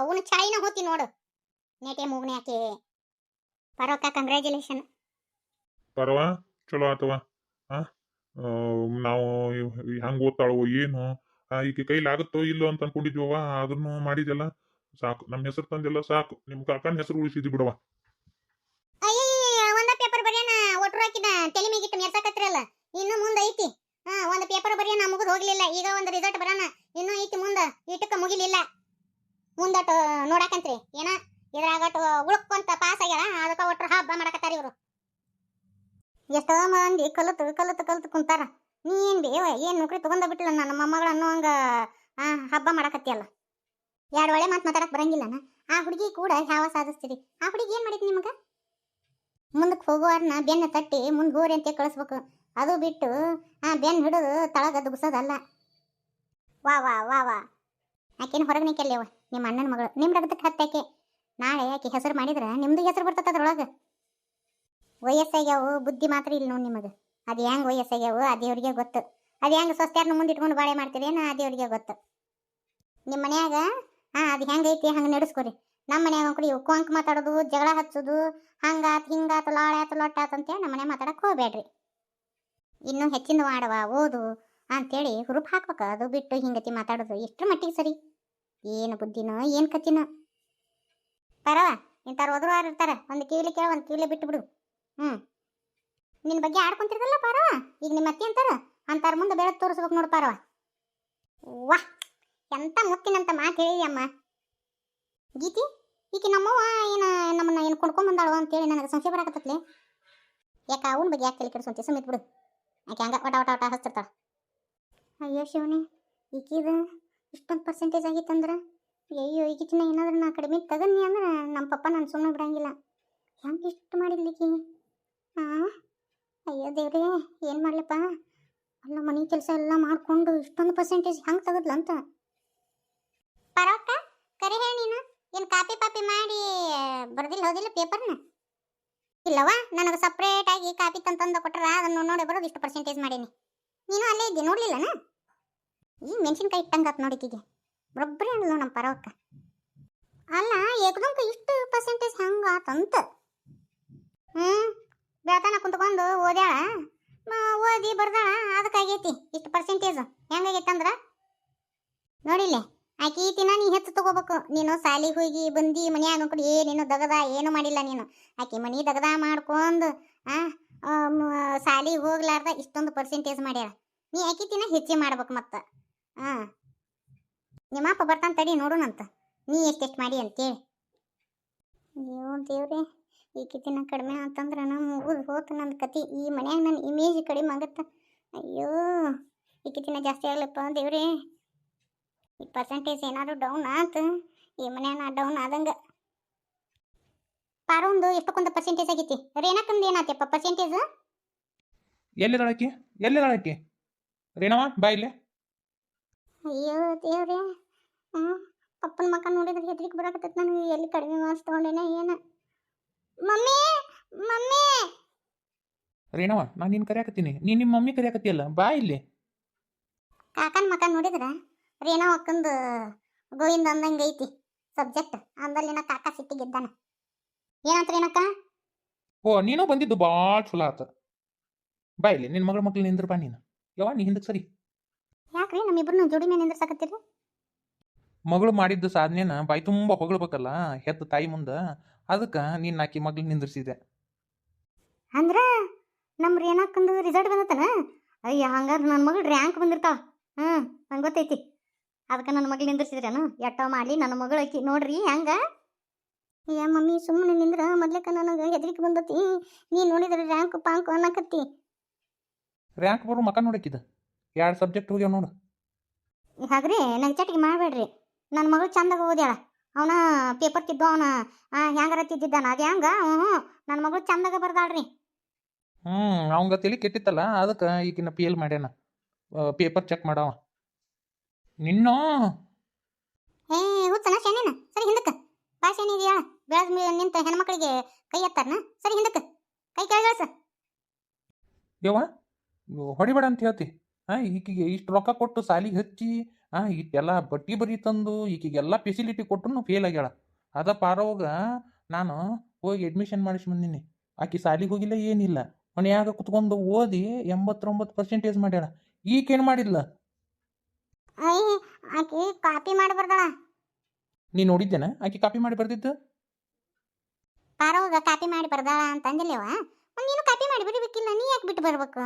ಅವನು ಚಾಳಿನ ಹೋತಿ ನೋಡು. ನೆಟೆ ಮೂಗ್ನೆ ಹಾಕಿ ಪರವಕ್ಕ ಕಂಗ್ರ್ಯಾಚುಲೇಷನ್ ಪರವ ಚಲೋ ಆತವ ನಾವು ಹೆಂಗ್ ಓದ್ತಾಳೋ ಏನು? ಈಕೆ ಕೈಲಿ ಆಗುತ್ತೋ ಇಲ್ಲೋ ಅಂತ ಅನ್ಕೊಂಡಿದ್ವವ ಅದನ್ನು ಮಾಡಿದೆಲ್ಲ ಸಾಕು. ನಮ್ಮ ಹೆಸರು ತಂದೆಲ್ಲ ಸಾಕು. ನಿಮ್ ಕಾಕನ ಹೆಸರು ಉಳಿಸಿದ್ವಿ ಬಿಡವ ಒಂದ ಪೇಪರ್ ಬರೆಯೋಣ ಒಟ್ರು ಹಾಕಿದ ತಲೆ ಮೇಗಿಟ್ಟು ಮೆರ್ಸಾಕತ್ತಿರಲ್ಲ ಇನ್ನು ಮುಂದೆ ಐತಿ. ಹಾ ಒಂದ್ ಪೇಪರ್ ಬರೆಯೋಣ ಮುಗಿದು ಹೋಗ್ಲಿಲ್ಲ. ಈಗ ಒಂದ್ ರಿಸಲ್ಟ್ ಬರೋಣ ಇನ್ನೂ ಐತಿ ಮುಂದೆ. ಇಟ್ಟಕ್ಕ ಮುಗಿಲಿಲ್ಲ. ಮುಂದಟ ನೋಡಾಕಂತ್ರಿ. ಏನ? ಇದ್ರಾಗಟ್ಟು ಉಳ್ಕೊಂತ ಪಾಸ್ ಆಗ್ಯಾರ ಅದಕ್ಕ ಒಟ್ರು ಹಬ್ಬ ಮಾಡಕತ್ತಾರ ಇವರು. ಎಷ್ಟೋ ಮಂದಿ ಕಲತು, ಕಲಿತು ಕಲಿತು ಕುಂತಾರ. ನೀ ಏನ್ ಬೇವ, ಏನ್ ನೌಕರಿ ತಗೊಂಡ ಬಿಟ್ಲ ನನ್ನ ಮೊಮ್ಮಗಳು ಅನ್ನೋಂಗ ಆ, ಹಬ್ಬ ಮಾಡಕತ್ತಿಯಲ್ಲ. ಎರಡು ಒಳ್ಳೆ ಮಾತು ಮಾತಾಡಕ್ ಬರಂಗಿಲ್ಲನ? ಆ ಹುಡುಗಿ ಕೂಡ ಯಾವ ಸಾಧಿಸ್ತೀರಿ? ಆ ಹುಡುಗಿ ಏನ್ ಮಾಡಿದ್ ನಿಮಗ? ಮುಂದಕ್ಕೆ ಹೋಗುವಾರನ ಬೆನ್ನ ತಟ್ಟಿ ಮುಂದೆ ಹೋರಿ ಅಂತ ಕಳಿಸ್ಬೇಕು. ಅದು ಬಿಟ್ಟು, ಆ ಬೆನ್ನ ಹಿಡಿದು ತಳಗ ದುಗ್ಸೋದಲ್ಲ. ವಾ ವಾ ವಾ ವಾ. ಆಕೇನು ಹೊರಗೆ ನಿಕ್ಕಲ್ಲೇವ ನಿಮ್ಮ ಅಣ್ಣನ ಮಗಳು. ನಿಮ್ಮ ರಗದಕ್ಕೆ ಹತ್ತಾಕೆ ನಾಳೆ ಆಕೆ ಹೆಸರು ಮಾಡಿದ್ರೆ ನಿಮ್ದು ಹೆಸರು ಬರ್ತದ ಅದ್ರೊಳಗೆ. ವಯಸ್ಸಾಗ್ಯಾವು, ಬುದ್ಧಿ ಮಾತ್ರ ಇಲ್ಲ ನೋಡಿ ನಿಮಗೆ. ಅದು ಹೆಂಗೆ ವಯಸ್ಸಾಗ್ಯಾವು, ಆ ದೇವ್ರಿಗೆ ಗೊತ್ತು. ಅದು ಹೆಂಗೆ ಸ್ವಸ್ಥ್ಯಾರನ್ನ ಮುಂದೆ ಇಟ್ಕೊಂಡು ಬಾಳೆ ಮಾಡ್ತೀರಿ ಆ ದೇವ್ರಿಗೆ ಗೊತ್ತು? ನಿಮ್ಮ ಮನ್ಯಾಗ ಹಾಂ ಅದು ಹೆಂಗೈತಿ ಹಂಗೆ ನಡೆಸ್ಕೊರಿ. ನಮ್ಮ ಮನ್ಯಾಗ ಅಂಕಡಿ ಕೊಂಕ್ ಮಾತಾಡೋದು, ಜಗಳ ಹಚ್ಚೋದು, ಹಂಗಾತ್, ಹಿಂಗಾತು ಲಾಳ್ಯಾತು ಲೊಟ್ಟಾತು ಅಂತೇಳಿ ನಮ್ಮ ಮನೆ ಮಾತಾಡಕ್ಕೆ ಹೋಗ್ಬೇಡ್ರಿ. ಇನ್ನೂ ಹೆಚ್ಚಿನ ಮಾಡವ, ಓದು, ಅಂತೇಳಿ ಹುರುಪ್ ಹಾಕ್ಬೇಕ. ಅದು ಬಿಟ್ಟು ಹಿಂಗತಿ ಮಾತಾಡೋದು ಎಷ್ಟ್ರ ಮಟ್ಟಿಗೆ ಸರಿ? ಏನು ಬುದ್ಧಿನೋ, ಏನು ಕತ್ತಿನೋ. ಪರವ, ಇಂಥವ್ರು ಓದುವಾರ ಇರ್ತಾರೆ. ಒಂದು ಕಿವಿಲಿ ಕೇಳ, ಒಂದು ಕಿವಿಲಿ ಬಿಟ್ಟು ಬಿಡು. ಹ್ಞೂ ನಿನ್ನ ಬಗ್ಗೆ ಆಡ್ಕೊಂತಿರ್ದಲ್ಲ ಪಾರವ? ಈಗ ನಿಮ್ಮ ಅತ್ತಿ ಅಂತಾರ? ಅಂತಾರ ಮುಂದೆ ಬೆಳೆದು ತೋರಿಸ್ಬೇಕು ನೋಡು ಪಾರವ. ವಾ ಎಂತ ಮುತ್ತಿನಂತ ಮಾತು ಹೇಳಿ ಅಮ್ಮ. ಗೀತಿ, ಈಕಿ ನಮ್ಮವ್ವ ಏನು ನಮ್ಮನ್ನ ಏನು ಕೊಂಡ್ಕೊಂಡ್ ಅಂತ ಅಂತೇಳಿ ನನಗೆ ಸಂಶಯ ಬರಾಕತ್ತತ್ಲೆ. ಯಾಕ ಅವನ ಬಗ್ಗೆ ಯಾಕೆ ತಲೆ ಕೆಡಿಸ್ಕೊಂತಿ? ಸುಮಿತ್ ಬಿಡು. ಆಕೆ ಹಂಗ ಒಟ ಒಟ ಒಟ ಹಚ್ತಿರ್ತಾಳ ಅಯ್ಯೋ ಶಿವನೇ, ಈಕಿದ ಇಷ್ಟೊಂದು ಪರ್ಸೆಂಟೇಜ್ ಆಗಿತ್ತಂದ್ರೆ ಅಯ್ಯೋ ಈಗಿನ ಏನಾದ್ರೂ ನಾ ಕಡಿಮೆ ತಗನ್ನಿ ಅಂದ್ರೆ ನಮ್ಮ ಪಪ್ಪ ನಾನು ಸುಮ್ಮನೆ ಬಿಡಂಗಿಲ್ಲ. ಹೆಂಗೆ ಇಷ್ಟು ಮಾಡಿದ್ಲಿಕ್ಕಿ ಹಾಂ ಅಯ್ಯೋ ದೇವ್ರೇ, ಏನು ಮಾಡ್ಲಪ್ಪ? ಅಲ್ಲ ಮನೆ ಕೆಲಸ ಎಲ್ಲ ಮಾಡಿಕೊಂಡು ಇಷ್ಟೊಂದು ಪರ್ಸೆಂಟೇಜ್ ಹೆಂಗೆ ಅಂತ? ಪರವಕ್ಕ ಕರಿ ಹೇಳಿ ನೀನು. ಏನು ಕಾಪಿ ಪಾಪಿ ಮಾಡಿ ಬರ್ದಿಲ್ಲ ಹೋದಿಲ್ಲ ಪೇಪರ್ನ ಇಲ್ಲವಾ ನನಗೆ ಸಪ್ರೇಟಾಗಿ ಕಾಪಿ ತಂತಂದ ಕೊಟ್ಟರೆ ಅದನ್ನು ನೋಡಿ ಬರೋದು ಇಷ್ಟು ಪರ್ಸೆಂಟೇಜ್ ಮಾಡೀನಿ. ನೀನು ಅಲ್ಲೇ ಇದ್ದಿ, ನೋಡ್ಲಿಲ್ಲನ? ಈ ಮೆಣಸಿನ್ಕಾಯಿ ಇಟ್ಟಂಗಾತ್ ನೋಡಿಕಿಗೆ ಒಬ್ಬರೇ ಅಲ್ಲ ನಮ್ಮ ಪರವಕ್ಕ. ಅಲ್ಲ ಏಕದಂಕ ಇಷ್ಟು ಪರ್ಸೆಂಟೇಜ್ ಹಂಗಾತಂತ ಹ್ಞೂ ಬೆಳತನ ಕುಂತ್ಕೊಂಡು ಓದ್ಯಾಳ? ಓದಿ ಬರ್ದಾಳ, ಅದಕ್ಕಾಗೈತಿ ಇಷ್ಟು ಪರ್ಸೆಂಟೇಜ್ ಹೆಂಗಾಗೈತಂದ್ರ ನೋಡಿಲ್ಲೇ ಆಕಿ ತಿನ್ನ ನೀ ಹೆಚ್ಚು ತಗೋಬೇಕು. ನೀನು ಸಾಲಿಗೆ ಹೋಗಿ ಬಂದಿ, ಮನ್ಯಾಗ ಕೂಡ ಏನೇನು ದಗದ, ಏನು ಮಾಡಿಲ್ಲ ನೀನು. ಆಕಿ ಮನೆ ದಗದ ಮಾಡ್ಕೊಂಡು ಸಾಲಿಗೆ ಹೋಗ್ಲಾರ್ದ ಇಷ್ಟೊಂದು ಪರ್ಸೆಂಟೇಜ್ ಮಾಡ್ಯಾಳ. ನೀ ಆಕಿ ತಿನ್ನ ಹೆಚ್ಚಿ ಮಾಡ್ಬೇಕು ಮತ್ತೆ. ಹಾಂ. ನಿಮ್ಮಪ್ಪ ಬರ್ತಾನೆ ತಡಿ, ನೋಡೋಣಂತ. ನೀ ಎಷ್ಟೆಷ್ಟು ಮಾಡಿ ಅಂತೇಳಿ. ಅಯ್ಯೋ ದೇವ್ರೆ ಈ ದಿನ ಕಡಿಮೆ ಅಂತಂದ್ರೆ ಮುಗಿದು ಹೋತು ನನ್ನ ಕತಿ. ಈ ಮನ್ಯಾಗ ನನ್ನ ಇಮೇಜ್ ಕಡಿಮೆ ಆಗತ್ತ. ಅಯ್ಯೋ ಈ ದಿನ ಜಾಸ್ತಿ ಆಗ್ಲಪ್ಪ ದೇವ್ರಿ. ಈ ಪರ್ಸೆಂಟೇಜ್ ಏನಾದರೂ ಡೌನ್ ಆತು. ಈ ಮನ್ಯಾಗ ಡೌನ್ ಆದಂಗೆ. ಪಾರೊಂದು ಎಷ್ಟಕ್ಕೊಂದು ಪರ್ಸೆಂಟೇಜ್ ಆಗೈತಿ? ರೇಣಕಂದು ಏನಾತಪ್ಪ ಪರ್ಸೆಂಟೇಜ್ ಎಲ್ಲಿದಾಳಕಿ ಎಲ್ಲಿದಾಳಕಿ ರೇಣವ, ಬಾ ಇಲ್ಲೇ. ಅಯ್ಯೋ ದೇವ್ರೆ. ಪಪ್ಪನ ಮಕ್ಕ ನೋಡಿದ್ರೆ ಹೆದ್ರಿಕೆ ಬರಾಕತ್ತೈತೆ ನನಗೆ. ಎಲ್ಲಿ ಕಡಿಮೆ ಮಾರ್ಕ್ಸ್ ತೊಗೊಂಡೇನ ಏನ? Mummy mummy! ರೇಣವ ನಾನು ನಿನ್ನ ಕರೆಯಾಕತ್ತೀನಿ. ನೀನು ನಿಮ್ಮ ಮಮ್ಮಿ ಕರೆಯಾಕತ್ತಿಯಲ್ಲ ಬಾ ಇಲ್ಲಿ. ಕಾಕನ ಮಕ್ಕ ನೋಡಿದ್ರ? ರೇಣವ ಅಕ್ಕಂದು ಗೋವಿಂದ ಅಂದಂಗೆ ಐತಿ ಸಬ್ಜೆಕ್ಟ್ ಅಂದಲ್ಲಿನ ಕಾಕ ಸಿಟ್ಟಿಗಿದ್ದಾನ ಏನಂತ ರೇಣಕ್ಕ ಓ ನೀನು ಬಂದಿದ್ದು ಭಾಳ ಚಲೋ ಆತ. ಬಾ ಇಲ್ಲಿ ನಿನ್ನ ಮಗಳ ಮಕ್ಳು ನಿಂದ್ರ ಬಾ ನೀನು. ಯಾವ ನೀ ಹಿಂದಕ್ಕೆ ಸರಿ. ಯಾಕ್ರಿ? ನಮ್ಮಿಬ್ರನ್ನ ಜೋಡಿ ಮೇಲೆ ನಿಂದ್ರಸಾಕತ್ತೀರಿ? ಮಗಳು ಮಾಡಿದ್ದು ಸಾಧನೆನ ಬಾಯಿ ತುಂಬ ಹೊಗಳಬೇಕಲ್ಲ ಹೆತ್ತ ತಾಯಿ ಮುಂದೆ. ಅದಕ್ಕೆ ನೀನು ಆಕಿ ಮಗಳು ನಿಂದ್ರಿಸಿದೆ. ಅಂದ್ರ ನಮ್ಮ ರೇಣಕ್ಕಂದು ರಿಸಲ್ಟ್ ಬಂದತನ ಅಯ್ಯ ಹಂಗಾರ ನನ್ನ ಮಗಳು ರ್ಯಾಂಕ್ ಬಂದಿರ್ತಾವ ಹ್ಞೂ ನಂಗೆ ಗೊತ್ತೈತಿ. ಅದಕ್ಕೆ ನನ್ನ ಮಗಳು ನಿಂದ್ರಿಸಿದ್ರೇನು? ಎಟ್ಟ ಮಾಡಿ ನನ್ನ ಮಗಳು ಆಕಿ. ನೋಡ್ರಿ ಹೆಂಗ? ಏ ಮಮ್ಮಿ ಸುಮ್ಮನೆ ನಿಂದ್ರ. ಮೊದ್ಲಕ್ಕ ನನಗೆ ಹೆದರಿಕೆ ಬಂದತಿ. ನೀ ನೋಡಿದ್ರೆ ರ್ಯಾಂಕ್ ಪಾಂಕ್ ಅನ್ನಕತ್ತಿ. ರ್ಯಾಂಕ್ ಬರೋ ಮಕ ನೋಡಕ್ಕಿದ ಎರಡು ಸಬ್ಜೆಕ್ಟ್ ಹೋಗ್ಯಾವ ನೋಡು. ಹಾಗ್ರಿ ನಂಗೆ ಚಟಿಗೆ ಮಾಡಬೇಡ್ರಿ. ನನ್ನ ಮಗಳು ಚಂದಾಗ ಓದ್ಯಾಳ. ಅವನ ಪೇಪರ್ ತಿದ್ದು ಅವನ ಹೆಂಗಾರ ತಿದ್ದಿದ್ದಾನ ಅದು ಹೆಂಗ? ಹ್ಞೂ ನನ್ನ ಮಗಳು ಚಂದಾಗ ಬರ್ದಾಳ್ರಿ. ಹ್ಞೂ ಅವಂಗ ತಲೆ ಕೆಟ್ಟಿತ್ತಲ್ಲ ಅದಕ್ಕೆ ಈಗಿನ ಪಿ ಎಲ್ ಮಾಡ್ಯಾನ. ಪೇಪರ್ ಚೆಕ್ ಮಾಡವ. ನಿನ್ನೋ? ಏ ಹುಚ್ಚನ ಶನಿನ? ಸರಿ ಹಿಂದಕ್ಕೆ. ಬಾ ಶನಿ ಇದೆಯಾ ಬೆಳೆದ ನಿಂತ ಹೆಣ್ಮಕ್ಳಿಗೆ ಕೈ ಎತ್ತಾರನ? ಸರಿ ಹಿಂದಕ್ಕೆ. ಕೈ ಕೆಳಗಿಳಿಸ ಯವ್ವ ಹೊಡಿಬೇಡ ಅಂತ ಹೇಳ್ತಿ. ಹಾಂ ಈಕಿಗೆ ಇಷ್ಟು ರೊಕ್ಕ ಕೊಟ್ಟು ಸಾಲಿಗೆ ಹಚ್ಚಿ ಆ ಇಷ್ಟೆಲ್ಲ ಬಟ್ಟಿ ಬರಿ ತಂದು ಈಕಿಗೆಲ್ಲ ಫೆಸಿಲಿಟಿ ಕೊಟ್ಟರು ಫೇಲ್ ಆಗ್ಯಾಳ. ಅದ ಪಾರವಾಗ ನಾನು ಹೋಗಿ ಅಡ್ಮಿಷನ್ ಮಾಡಿಸಿ ಬಂದೀನಿ. ಆಕಿ ಸಾಲಿಗೆ ಹೋಗಿಲ್ಲ ಏನಿಲ್ಲ. ಮನ್ಯಾಗ ಕುತ್ಕೊಂಡು ಓದಿ ಎಂಬತ್ತೊಂಬತ್ತು ಪರ್ಸೆಂಟೇಜ್ ಮಾಡ್ಯಾಳ. ಈಕೇನು ಮಾಡಿಲ್ಲ ಆಕಿ ಕಾಪಿ ಮಾಡಿ ಬರ್ದಳ. ನೀ ನೋಡಿದ್ದೇನ? ಆಕಿ ಕಾಪಿ ಮಾಡಿ ಬರ್ದಿದ್ದು? ಪಾರವಾಗ ಕಾಪಿ ಮಾಡಿ ಬರ್ದಾಳ ಅಂತ ಅಂದಿಲ್ಲವ ಮತ್ತ್ ನೀನು ಕಾಪಿ ಮಾಡಿ ಬರೀಬೇಕಿಲ್ಲ ನೀ ಯಾಕೆ ಬಿಟ್ಟು ಬರ್ಬೇಕು?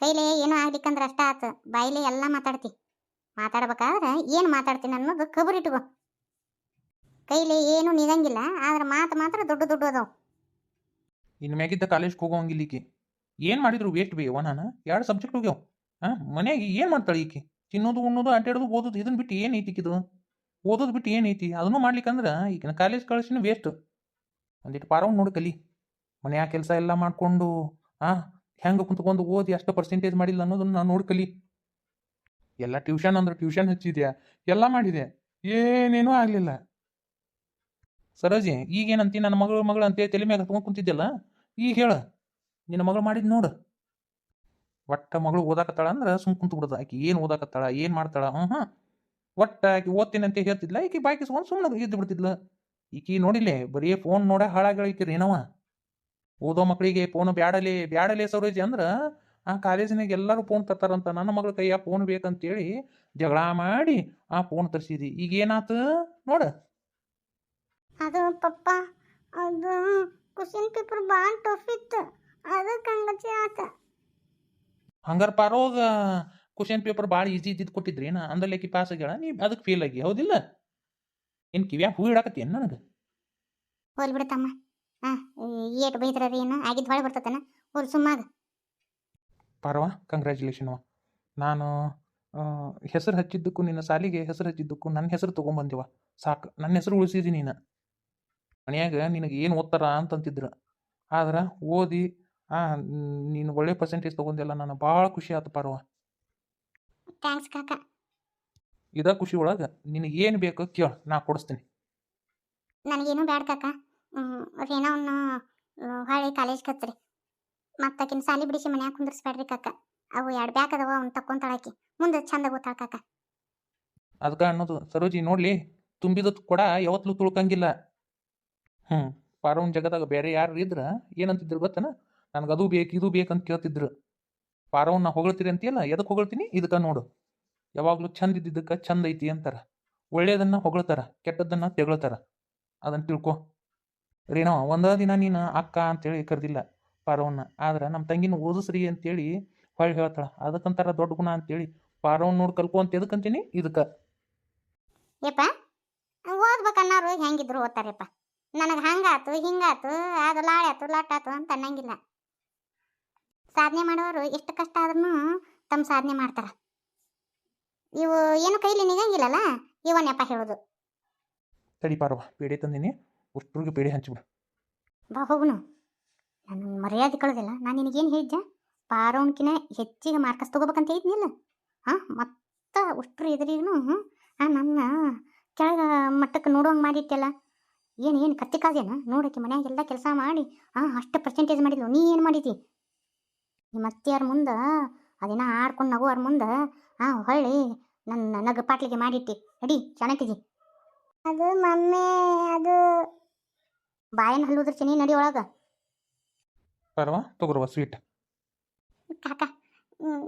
ಕೈಲೇ ಏನೂ ಆಗ್ಲಿಕ್ಕಂದ್ರೆ ಅಷ್ಟ ಆತು. ಬಾಯಿಲೆ ಎಲ್ಲ ಮಾತಾಡ್ತಿ. ಮಾತಾಡ್ಬೇಕಾದ್ರೆ ಏನು ಮಾತಾಡ್ತೀನಿ ಅನ್ನೋದು ಕಬರಿಟ್ಕೋ ಕೈಲಿ ಏನು ನಿಗಂಗಿಲ್ಲ ಆದ್ರೆ ಮಾತು ಮಾತ್ರ ದೊಡ್ಡ ದೊಡ್ಡ ಅದಾವ. ಇನ್ನು ಮ್ಯಾಗಿದ್ದ ಕಾಲೇಜ್ಗೆ ಹೋಗೋಂಗಿಲ್ಲ ಈಕಿ. ಏನು ಮಾಡಿದ್ರು ವೇಸ್ಟ್ ಬೇಯವ ನಾನು? ಎರಡು ಸಬ್ಜೆಕ್ಟ್ ಹೋಗ್ಯಾವ? ಹಾಂ ಮನ್ಯಾಗ ಏನು ಮಾಡ್ತಾಳೆ ಈಕಿ? ತಿನ್ನೋದು, ಉಣ್ಣೋದು ಅಡ್ಡಾಡೋದು ಓದೋದು ಇದನ್ನ ಬಿಟ್ಟು ಏನು ಐತಿ ಇದು ಓದೋದು ಬಿಟ್ಟು ಏನು ಐತಿ? ಅದನ್ನು ಮಾಡ್ಲಿಕ್ಕಂದ್ರೆ ಈಗಿನ ಕಾಲೇಜ್ ಕಳಿಸಿನ ವೇಸ್ಟ್ ಒಂದಿಟ್ಟು ಪಾರವ್ ನೋಡಿ ಕಲಿ. ಮನೆಯ ಕೆಲಸ ಎಲ್ಲ ಮಾಡಿಕೊಂಡು ಹಾಂ ಹೆಂಗೆ ಕುಂತ್ಕೊಂಡು ಓದಿ ಅಷ್ಟು ಪರ್ಸೆಂಟೇಜ್ ಮಾಡಿಲ್ಲ ಅನ್ನೋದನ್ನ ನಾನು ನೋಡ್ಕಲಿ. ಎಲ್ಲ ಟ್ಯೂಷನ್ ಅಂದ್ರೆ ಟ್ಯೂಷನ್ ಹಚ್ಚಿದ್ಯಾ? ಎಲ್ಲ ಮಾಡಿದೆ. ಏನೇನೂ ಆಗಲಿಲ್ಲ. ಸರೋಜಿ, ಈಗೇನಂತಿ ನನ್ನ ಮಗಳು ಮಗಳು ಅಂತೇಳಿ ತಲೆ ಮ್ಯಾಗ ಹತ್ಕೊಂಡು ಕುಂತಿದ್ದೆಲ್ಲ ಈಗ ಹೇಳ. ನಿನ್ನ ಮಗಳು ಮಾಡಿದ್ ನೋಡು. ಒಟ್ಟ ಮಗಳು ಓದಾಕತ್ತಾಳ ಅಂದ್ರೆ ಸುಮ್ ಕುಂತು ಬಿಡದ. ಆಕಿ ಏನು ಓದಾಕತ್ತಾಳ, ಏನು ಮಾಡ್ತಾಳ? ಹ್ಞೂ ಹಾಂ ಒಟ್ಟ ಆಕಿ ಓದ್ತೀನಿ ಅಂತ ಹೇಳ್ತಿದ್ಲ ಈಕಿ ಬಾಯ್ಕಿಸ್ಕೊಂಡು ಸುಮ್ಮನೆ ಇದ್ದು ಬಿಡ್ತಿದ್ಲ. ಈಕಿ ನೋಡಿಲ್ಲೇ ಬರೀ ಫೋನ್ ನೋಡ ಹಾಳಾಗಳಿಕ್ಕಿರಿ ಏನವ ಓದೋ ಮಕ್ಕಳಿಗೆ ಫೋನ್ ಬ್ಯಾಡಲಿ ಬ್ಯಾಡಲಿ ಸರೋಜಿ ಅಂದ್ರೆ ಆ ಕಾಲೇಜಿನಾಗ ಎಲ್ಲರೂ ಫೋನ್ ತರ್ತಾರಂತ ನನ್ನ ಮಗಳ ಕೈಯ ಫೋನ್ ಬೇಕಂತೇಳಿ ಜಗಳ ಮಾಡಿ ಆ ಫೋನ್ ತರಿಸಿದಿ. ಈಗ ಏನಾತ ನೋಡ. ಅದು ಪಪ್ಪ ಅದು ಕ್ವಶನ್ ಪೇಪರ್ ಭಾಳ ಟಫ್ ಇತ್ತು. ಅದಕ್ಕೆ ಹಂಗತಿ ಆತ. ಹಂಗಾರ ಪಾರೋಗ ಕ್ವಶನ್ ಪೇಪರ್ ಭಾಳ ಈಸಿ ಇದ್ದಿದ್ದು ಕೊಟ್ಟಿದ್ರಿ ನಾ ಅಂದಲ್ಲೇಕಿ ಪಾಸ್ ಆಗ್ಯಾಳ ನೀ ಅದಕ್ಕೆ ಫೇಲ್ ಆಗಿ ಹೌದಿಲ್ಲ? ಏನು ಕಿವ್ಯಾಗ ಹೂ ಇಡಾಕತ್ತಿ ಏನು ನನಗೆ? ಹೋಲ್ ಬಿಡುತ್ತಮ್ಮ ಹಾಂ ಏಟು ಬೈದ್ರ ಏನು ಆಗಿದ್ದು ಹೊಳೆ ಬರ್ತತನ. ಅವ್ರು ಸುಮ್ಮಾಗ ಪಾರವ ಕಂಗ್ರ್ಯಾಚುಲೇಷನ್ ನಾನು ಹೆಸರು ಹಚ್ಚಿದ್ದಕ್ಕೂ ನಿನ್ನ ಸಾಲಿಗೆ ಹೆಸರು ಹಚ್ಚಿದ್ದಕ್ಕೂ ನನ್ನ ಹೆಸರು ತೊಗೊಂಬಂದಿವ ಸಾಕು ನನ್ನ ಹೆಸರು ಉಳಿಸಿದಿ ನೀನು. ಮನ್ಯಾಗ ನಿನಗೆ ಏನು ಓದ್ತಾರ ಅಂತಂತಿದ್ರು. ಆದ್ರೆ ಓದಿ ಆ ನೀನು ಒಳ್ಳೆ ಪರ್ಸೆಂಟೇಜ್ ತೊಗೊಂಡಿಲ್ಲ ನಾನು ಭಾಳ ಖುಷಿ ಆಯ್ತು ಪರವ. ಥ್ಯಾಂಕ್ಸ್ ಕಾಕ. ಇದ ಖುಷಿ ಒಳಗೆ ನಿನಗೆ ಏನು ಬೇಕು ಕೇಳು ನಾ ಕೊಡಿಸ್ತೀನಿ. ನನಗೇನು ಬ್ಯಾಡ ಕಾಕ. ರೇನವನ್ನ ಹೊಳ್ಳಿ ಕಾಲೇಜ್ ಕತ್ರಿ. ಮತ್ತೆ ಆಕಿನ ಸಾಲಿ ಬಿಡಿಸಿ ಮನ್ಯಾಗ ಕುಂದ್ರಿಸ್ಬೇಡ್ರಿ ಕಾಕ. ಅವು ಎರಡು ಬ್ಯಾಗ್ ಅದಾವ, ಅವ್ನು ತಕ್ಕೊಂತಾಳಾಕಿ ಮುಂದೆ ಚಂದ ಗೊತ್ತಾಳ ಕಾಕ. ಅದಕ್ಕೆ ಅನ್ನೋದು, ಸರೋಜಿ ನೋಡ್ಲಿ ತುಂಬಿದ ಕೊಡ ಯಾವತ್ತೂ ತುಳ್ಕಂಗಿಲ್ಲ. ಹ್ಞೂ ಪಾರವನ್ ಜಗದಾಗ ಬೇರೆ ಯಾರು ಇದ್ರ, ಏನಂತಿದ್ರು ಗೊತ್ತನ? ನನಗೆ ಅದು ಬೇಕು, ಇದು ಬೇಕಂತ ಕೇಳ್ತಿದ್ರು. ಪಾರವನ್ನ ಹೊಗಳ್ತೀರಿ ಅಂತೀಯಲ್ಲ ಎದಕ್ಕೆ ಹೊಗಳ್ತೀನಿ? ಇದಕ್ಕೆ ನೋಡು. ಯಾವಾಗಲೂ ಚಂದ ಇದ್ದಿದ್ದಕ್ಕೆ ಚಂದ ಐತಿ ಅಂತಾರ. ಒಳ್ಳೆಯದನ್ನ ಹೊಗಳ್ತಾರ, ಕೆಟ್ಟದ್ದನ್ನ ತೆಗಳ್ತಾರ. ಅದನ್ನ ತಿಳ್ಕೊ. ರೇನೋ ಒಂದ ದಿನ ನೀನು ಅಕ್ಕ ಅಂತೇಳಿ ಕರೆದಿಲ್ಲ ಪಾರವನ್ನ ಆದ್ರೆ ನಮ್ಮ ತಂಗಿನ ಓದಿಸ್ರಿ ಅಂತೇಳಿ ಹೊಳ್ಳಿ ಹೇಳ್ತಾಳ. ಅದಕ್ಕಂತಾರ ದೊಡ್ಡ ಗುಣ ಅಂತೇಳಿ ಪಾರವನ್ ನೋಡಿ ಕಲ್ಕೋ ಅಂತ ಎದಕ್ಕಂತೀನಿ? ಇದಕ್ಕೆ. ಯಪ್ಪ ಓದ್ಬೇಕನ್ನೋರು ಹೆಂಗಿದ್ರು ಓದ್ತಾರಪ್ಪ ನನಗೆ ಹಂಗಾತು ಹಿಂಗಾತು ಅದು ಲಾಳಾತು ಲಾಟಾತು ಅಂತ ಅನ್ನಂಗಿಲ್ಲ. ಸಾಧನೆ ಮಾಡೋರು ಎಷ್ಟು ಕಷ್ಟ ಆದ್ರೂ ತಮ್ಮ ಸಾಧನೆ ಮಾಡ್ತಾರ. ಇವು ಏನು ಕೈಲಿ ನಿಗಂಗಿಲ್ಲಲ್ಲ? ಇವನ್ಯಪ್ಪ ಹೇಳೋದು. ತಡಿ ಪಾರ್ವ ಬೇಡಿ ತಂದಿನಿ. ಅಷ್ಟ್ರಿಗೆ ಪೇಡಿ ಹಂಚಿಬಿಡು. ಬಾ ಹೋಗುನು. ನಾನು ಮರ್ಯಾದೆ ಕಳೆದಿಲ್ಲ. ನಾನು ನಿನಗೇನು ಹೇಳಿದ್ದೆ ಪಾರೋಣಕಿನ ಹೆಚ್ಚಿಗೆ ಮಾರ್ಕಸ್ ತಗೋಬೇಕಂತ ಹೇಳಿದ್ನಿಲ್ಲ ಹಾಂ ಮತ್ತೆ ಉಷ್ಟ್ರು ಎದುರಿಗೂ ಹಾಂ ನನ್ನ ಕೆಳಗ ಮಟ್ಟಕ್ಕೆ ನೋಡುವಂಗೆ ಮಾಡಿಟ್ಟೆಲ್ಲ ಏನು ಏನು ಕತ್ತಿ ಕಾದೇನ ನೋಡೋಕೆ ಮನ್ಯಾಗ ಎಲ್ಲ ಕೆಲಸ ಮಾಡಿ ಹಾಂ ಅಷ್ಟು ಪರ್ಸೆಂಟೇಜ್ ಮಾಡಿದ್ಲು. ನೀ ಏನು ಮಾಡಿದ್ದಿ? ನಿಮ್ಮ ಅತ್ತೆಯಾರ ಮುಂದೆ ಅದೇನ ಆಡ್ಕೊಂಡು ನಗುವಾರ ಮುಂದೆ ಹಾಂ ಹೊಳ್ಳಿ ನನ್ನ ನಗ ಪಾಟ್ಲಿಗೆ ಮಾಡಿಟ್ಟಿ. ಅಡಿ ಚೆನ್ನಾಗಿದಿ ಅದು ಮಮ್ಮಿ ಅದು ಬಾಯಿನ ಹಲ್ಲುದ್ರ ಚೆನ್ನಿ ನಡಿ ಒಳಗ. ಪರವಾ ತಗೋರವ ಸ್ವೀಟ್ ಕಾಕ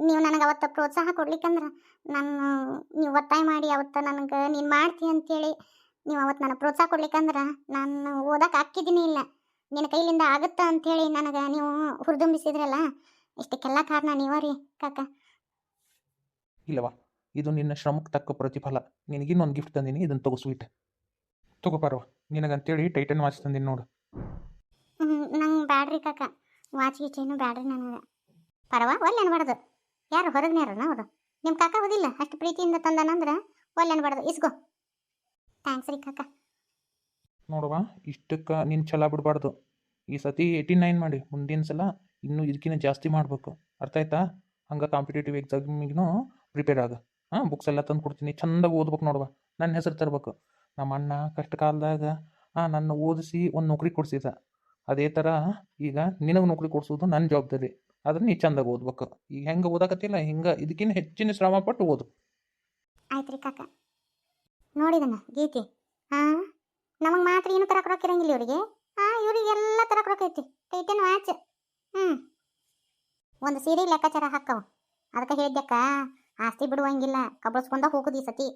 ನೀವು ನನಗೆ ಅವತ್ತು ಪ್ರೋತ್ಸಾಹ ಕೊಡ್ಲಿಕ್ಕಂದ್ರ ನಾನು ನೀವು ಒತ್ತಾಯ ಮಾಡಿ ಅವತ್ತು ನನಗೆ ನೀನು ಮಾಡ್ತಿ ಅಂತೇಳಿ ನೀವು ಅವತ್ತು ನನಗೆ ಪ್ರೋತ್ಸಾಹ ಕೊಡ್ಲಿಕ್ಕಂದ್ರ ನಾನು ಓದಕ್ಕೆ ಹಾಕಿದ್ದೀನಿ ಇಲ್ಲ. ನಿನ್ನ ಕೈಲಿಂದ ಆಗುತ್ತಾ ಅಂತೇಳಿ ನನಗೆ ನೀವು ಹುರಿದುಂಬಿಸಿದ್ರಲ್ಲ ಇಷ್ಟಕ್ಕೆಲ್ಲ ಕಾರಣ ನೀವ ರೀ ಕಾಕ. ಇಲ್ಲವಾ ಇದು ನಿನ್ನ ಶ್ರಮಕ್ಕೆ ತಕ್ಕ ಪ್ರತಿಫಲ. ನಿನಗಿನ್ನೊಂದು ಗಿಫ್ಟ್ ತಂದೀನಿ ಇದನ್ನು ತಗೋ ಸ್ವೀಟ್ ತಗೋ ಪಾರವ. ನಿನಗಂತೇಳಿ ಟೈಟನ್ ವಾಚ್ ತಂದೀನಿ ನೋಡು. ನಂಗೆ ಬ್ಯಾಡ್ರಿ ಕಾಕ. ವಾಚ್ ಗೀಚೇನು ಬ್ಯಾಡ್ರಿ ನನಗೆ. ಪರವ ಒಲ್ಲೆ ಅನ್ಬಾರ್ದು. ಯಾರು ಹೊರಗ್ನ್ಯಾರನ ಅವರು ನಿಮ್ಮ ಕಾಕ ಓದಿಲ್ಲ ಅಷ್ಟು ಪ್ರೀತಿಯಿಂದ ತಂದನಂದ್ರೆ ಒಲ್ಲೆ ಅನ್ಬಾರ್ದು. ಇಸ್ಗೋ. ಥ್ಯಾಂಕ್ಸ್ ರೀ ಕಾಕ. ನೋಡುವ ಇಷ್ಟಕ್ಕೆ ನಿನ್ನ ಛಲ ಬಿಡಬಾರ್ದು. ಈ ಸತಿ ಏಯ್ಟಿ ನೈನ್ ಮಾಡಿ ಮುಂದಿನ ಸಲ ಇನ್ನೂ ಇದಕ್ಕಿಂತ ಜಾಸ್ತಿ ಮಾಡಬೇಕು. ಅರ್ಥ ಆಯ್ತಾ? ಹಂಗೆ ಕಾಂಪಿಟೇಟಿವ್ ಎಕ್ಸಾಮಿಗೂ ಪ್ರಿಪೇರ್ ಆಗ. ಹಾಂ ಬುಕ್ಸ್ ಎಲ್ಲ ತಂದು ಕೊಡ್ತೀನಿ ಚಂದಾಗಿ ಓದ್ಬೇಕು ನೋಡುವ. ನನ್ನ ಹೆಸರು ತರಬೇಕು. ನಮ್ಮ ಅಣ್ಣ ಕಷ್ಟ ಕಾಲದಾಗ ನನ್ನ ಓದಿಸಿ ಒಂದು ನೌಕರಿ ಕೊಡ್ಸಿದ. ಅದೇ ಥರ ಈಗ ನಿನಗೆ ನೌಕರಿ ಕೊಡ್ಸೋದು ನನ್ನ ಜವಾಬ್ದಾರಿ. ಆದ್ರೆ ನೀ ಚಂದಾಗಿ ಓದ್ಬೇಕು. ಈಗ ಹೆಂಗೆ ಓದಾಕತ್ತಿಲ್ಲ, ಹಿಂಗೆ ಇದಕ್ಕಿಂತ ಹೆಚ್ಚಿನ ಶ್ರಮ ಪಟ್ಟು ಓದು. ಆಯ್ತು ರೀ ಕಾಕ. ನೋಡಿದನ ಗೀತಿ. ಹಾಂ ನಮಗೆ ಮಾತ್ರ ಏನು ತರ ರೊಕ್ಕ ಇರಂಗಿಲ್ಲ ಇವರಿಗೆ. ಹಾಂ ಇವರಿಗೆಲ್ಲ ತರಕ್ ರೊಕ್ಕ ಐತಿ. ಟೈಟನ್ ವಾಚ್ ಹ್ಞೂ ಒಂದು ಸೀರೆ ಲೆಕ್ಕಾಚಾರ ಹಾಕವು. ಅದಕ್ಕೆ ಹೇಳಿದ್ದಕ್ಕ ಆಸ್ತಿ ಬಿಡುವಂಗಿಲ್ಲ, ಕಬಳಿಸ್ಕೊಂಡ ಹೋಗುದು ಈ ಸತಿ.